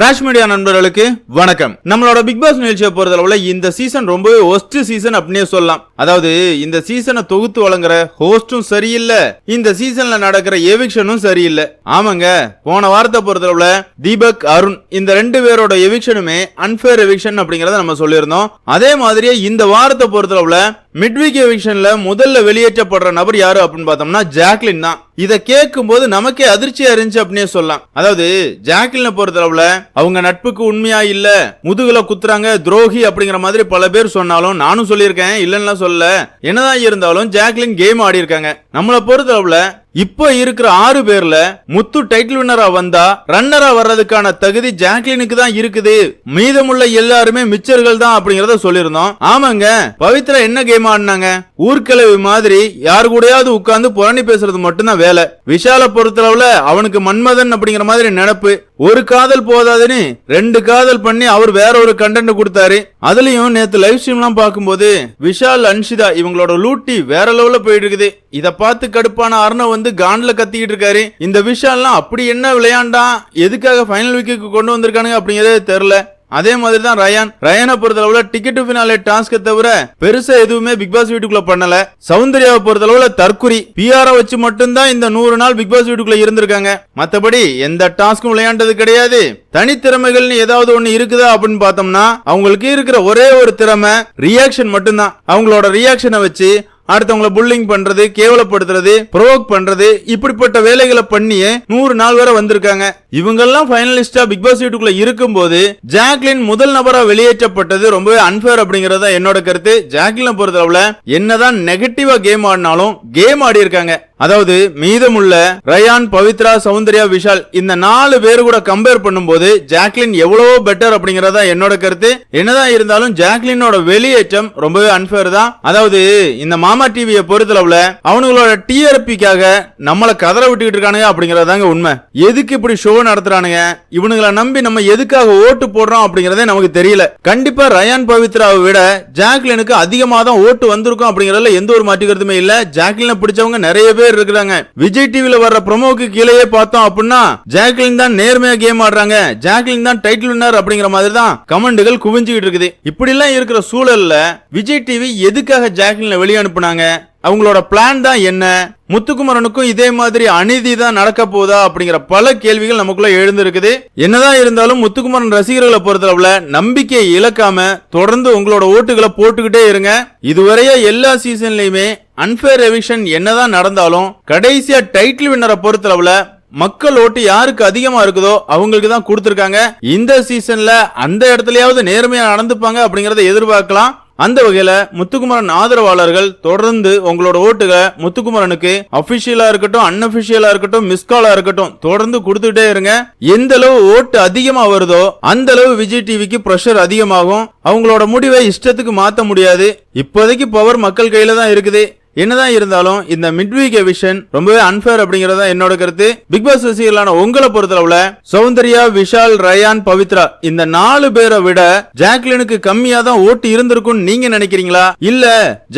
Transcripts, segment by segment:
Rash media நண்பர்களுக்கு வணக்கம். நம்மளோட பிக் பாஸ் நிகழ்ச்சியை பொறுத்தளவுல இந்த சீசன் ரொம்பவே ஒஸ்ட் சீசன் அப்படின்னே சொல்லலாம். அதாவது இந்த சீசனை தொகுத்து வழங்குற ஹோஸ்டும் சரியில்லை. இந்த சீசன்ல நடக்கிற எவிக்ஷனும் சரியில்லை. ஆமாங்க போன வாரத்தை பொறுத்தளவுல தீபக் அருண் இந்த ரெண்டு பேரோட எவிக்ஷனுமே அன்பேர் எவிக்ஷன் அப்படிங்கறத நம்ம சொல்லியிருந்தோம். அதே மாதிரியே இந்த வாரத்தை பொறுத்தளவுல மிட்விக் எவிக்ஷன்ல முதல்ல வெளியேற்றப்படுற நபர் யாரு அப்படின்னு பார்த்தோம்னா ஜாக்லின் தான். இதை கேட்கும் போது நமக்கே அதிர்ச்சியா இருந்துச்சு அப்படின்னே சொல்லலாம். அதாவது ஜாக்லினை பொறுத்தளவுல அவங்க நட்புக்கு உண்மையா இல்ல முதுகுல குத்துறாங்க துரோகி அப்படிங்கிற மாதிரி பல பேர் சொன்னாலும் நானும் சொல்லியிருக்கேன் இல்லைன்னா சொல்ல என்னதான் இருந்தாலும் ஜாக்லின் கேம் ஆடி இருக்காங்க நம்மளை பொறுத்தளவுல இப்போ இருக்கிற ஆறு பேர்ல முத்து டைட்டில் வின்னரா வந்தா ரன்னரா வர்றதுக்கான தகுதி ஜாக்லினுக்கு தான் இருக்குது. மீதமுள்ள எல்லாருமே மிச்சர்கள் தான் அப்படிங்கறத சொல்லியிருந்தோம். ஆமாங்க பவித்ரா என்ன கேம் ஆடினாங்க? ஊர்க்கிழவி மாதிரி யார் கூடயாவது உட்கார்ந்து புரணி பேசுறது மட்டும்தான் வேலை. விஷால பொறுத்தளவுல அவனுக்கு மன்மதன் அப்படிங்கிற மாதிரி நினைப்பு. ஒரு காதல் போதாதுன்னு ரெண்டு காதல் பண்ணி அவர் வேற ஒரு கண்டென்ட் கொடுத்தாரு. அதுலயும் நேத்து லைவ் ஸ்ட்ரீம்லாம் பார்க்கும்போது விஷால் அன்ஷிதா இவங்களோட லூட்டி வேற லெவல்ல போயிட்டு இருக்குது. இதை பார்த்து கடுப்பான அருண வந்து கான்ல கத்திக்கிட்டு இருக்காரு. இந்த விஷால்லாம் அப்படி என்ன விளையாண்டான் எதுக்காக ஃபைனல் விக்கெட் கொண்டு வந்திருக்கானுங்க அப்படிங்கறதே தெரியல. அதே மாதிரி தான் ரயான். ரயானை பொறுத்தளவுல டிக்கெட் பினாலே டாஸ்க்கை தவிர பெருசா எதுவுமே பிக் பாஸ் வீட்டுக்குள்ள பண்ணல. சௌந்தர்யாவை பொறுத்தளவுல தற்குறி பிஆர வச்சு மட்டும்தான் இந்த நூறு நாள் பிக் பாஸ் வீட்டுக்குள்ள இருந்திருக்காங்க. மத்தபடி எந்த டாஸ்க்கும் விளையாண்டது கிடையாது. தனித்திறமைகள்னு ஏதாவது ஒண்ணு இருக்குதா அப்படின்னு பார்த்தோம்னா அவங்களுக்கு இருக்கிற ஒரே ஒரு திறமை ரியாக்ஷன் மட்டும்தான். அவங்களோட ரியாக்ஷனை வச்சு அடுத்தவங்கள புல்லிங் பண்றது கேவலப்படுத்துறது ப்ரோவோக் பண்றது இப்படிப்பட்ட வேலைகளை பண்ணியே நூறு நாள் வரை வந்திருக்காங்க. இவங்கெல்லாம் ஃபைனலிஸ்டா பிக் பாஸ் வீட்டுக்குள்ள இருக்கும்போது ஜாக்லின் முதல் நபரா வெளியேற்றப்பட்டது ரொம்பவே அன்பேர் அப்படிங்கறத என்னோட கருத்து. ஜாக்லினை பொறுத்தளவுல என்னதான் நெகட்டிவா கேம் ஆடினாலும் கேம் ஆடி இருக்காங்க அதாவது மீதமுள்ள ரயான் பவித்ரா சௌந்தர்யா விஷால் இந்த நாலு பேரு கூட கம்பேர் பண்ணும்போது ஜாக்லின் எவ்வளவோ பெட்டர் அப்படிங்கறதா என்னோட கருத்து. என்னதான் இருந்தாலும் ஜாக்லினோட வெளியேற்றம் ரொம்பவே அன்பேர் தான். அதாவது இந்த மாமா டிவியை பொறுத்தளவுல அவனுங்களோட டிஆர்பிக்காக நம்மள கதற விட்டுக்கிட்டு இருக்கானுங்க அப்படிங்கறதாங்க உண்மை. எதுக்கு இப்படி ஷோ நடத்துறானுங்க? இவனுங்களை நம்பி நம்ம எதுக்காக ஓட்டு போடுறோம் அப்படிங்கறதே நமக்கு தெரியல. கண்டிப்பா ரயான் பவித்ராவை விட ஜாக்லினுக்கு அதிகமாக தான் ஓட்டு வந்திருக்கும் அப்படிங்கறதுல எந்த ஒரு மாற்று கருத்துமே இல்ல. ஜாக்லினை பிடிச்சவங்க நிறைய பேர் இருக்கிறாங்க விஜய் டிவில வர்ற ப்ரொமோக்கு கீழேயே பார்த்தோம் அப்படின்னா ஜாக்லின் தான் நேர்மையா கேம் ஆடுறாங்க. ஜாக்லின் தான் டைட்டில் வின்னர் அப்படிங்கிற மாதிரி தான் கமெண்டுகள் குவிஞ்சுக்கிட்டு இருக்குது. இப்படி எல்லாம் இருக்கிற சூழல்ல விஜய் டிவி எதுக்காக ஜாக்லின் வெளியே அனுப்புனாங்க? அவங்களோட பிளான் தான் என்ன? முத்துக்குமரனுக்கும் இதே மாதிரி அநீதி தான் நடக்க போதா அப்படிங்கிற பல கேள்விகள் நமக்குள்ள எழுந்திருக்குது. என்னதான் இருந்தாலும் முத்துக்குமரன் ரசிகர்களை பொறுத்தளவுல நம்பிக்கையை இழக்காம தொடர்ந்து உங்களோட ஓட்டுகளை போட்டுக்கிட்டே இருங்க. இதுவரைய எல்லா சீசன்லயுமே அன்பேர் ரெவிஷன் என்னதான் நடந்தாலும் கடைசியா டைட்டில் வின்னரை பொறுத்தளவுல மக்கள் ஓட்டு யாருக்கு அதிகமா இருக்குதோ அவங்களுக்கு தான் கொடுத்துருக்காங்க. இந்த சீசன்ல அந்த இடத்துலயாவது நேர்மையா நடந்துப்பாங்க அப்படிங்கறத எதிர்பார்க்கலாம். அந்த வகையில முத்துக்குமரன் ஆதரவாளர்கள் தொடர்ந்து உங்களோட ஓட்டுகளை முத்துக்குமரனுக்கு அபிஷியலா இருக்கட்டும் அன்அபிஷியலா இருக்கட்டும் மிஸ்காலா இருக்கட்டும் தொடர்ந்து கொடுத்துட்டே இருங்க. எந்த அளவு ஓட்டு அதிகமா வருதோ அந்த அளவு விஜய் டிவிக்கு பிரஷர் அதிகமாகும். அவங்களோட முடிவை இஷ்டத்துக்கு மாத்த முடியாது. இப்போதைக்கு பவர் மக்கள் கையில தான் இருக்குது. என்னதான் இருந்தாலும் இந்த மிட்வீக் எவிஷன் ரொம்பவே அன்பேர் அப்படிங்கறத என்னோட கருத்து. பிக் பாஸ் ரசிகர்களான உங்களை பொறுத்தளவுல சௌந்தர்யா விஷால் ரயான் பவித்ரா இந்த நாலு பேரை விட ஜாக்லினுக்கு கம்மியா தான் ஓட்டு இருந்திருக்கும் நீங்க நினைக்கிறீங்களா? இல்ல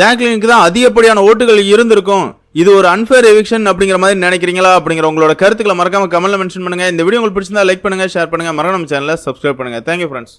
ஜாக்லினுக்கு தான் அதிகப்படியான ஓட்டுகள் இருந்திருக்கும். இது ஒரு அன்பேர் எவிக்ஷன் அப்படிங்கிற மாதிரி நினைக்கிறீங்களா அப்படிங்கிற உங்களோட கருத்துக்களை மறக்காம கமெண்ட்ல மென்ஷன் பண்ணுங்க. இந்த வீடியோ உங்களுக்கு பிடிச்சிருந்தா லைக் பண்ணுங்க ஷேர் பண்ணுங்க. மறக்காம சேனலை சப்ஸ்கிரைப் பண்ணுங்க. Thank you friends